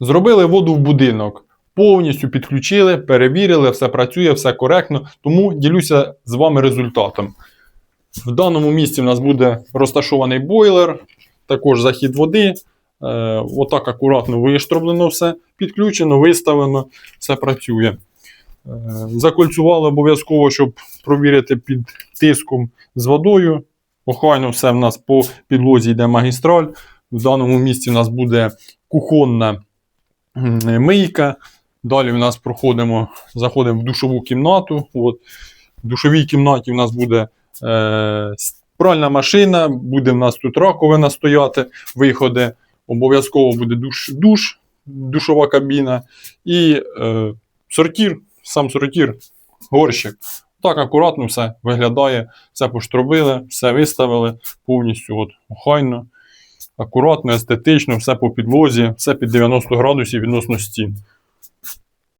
Зробили воду в будинок. Повністю підключили, перевірили, все працює, все коректно. Тому ділюся з вами результатом. В даному місці в нас буде розташований бойлер, також захід води. Е, отак акуратно виштроблено все, підключено, виставлено, все працює. Е, закольцювали обов'язково, щоб провірити під тиском з водою. Охайно все в нас по підлозі йде магістраль. В даному місці в нас буде кухонна мийка. Далі в нас проходимо, заходимо в душову кімнату. От. В душовій кімнаті в нас буде е, пральна машина, буде в нас тут раковина стояти, виходи. Обов'язково буде душ, душ, душова кабіна і е, сортір, сам сортір, горщик. Так акуратно все виглядає, все поштробили, все виставили повністю от, охайно, акуратно, естетично, все по підлозі, все під 90 градусів відносно стін.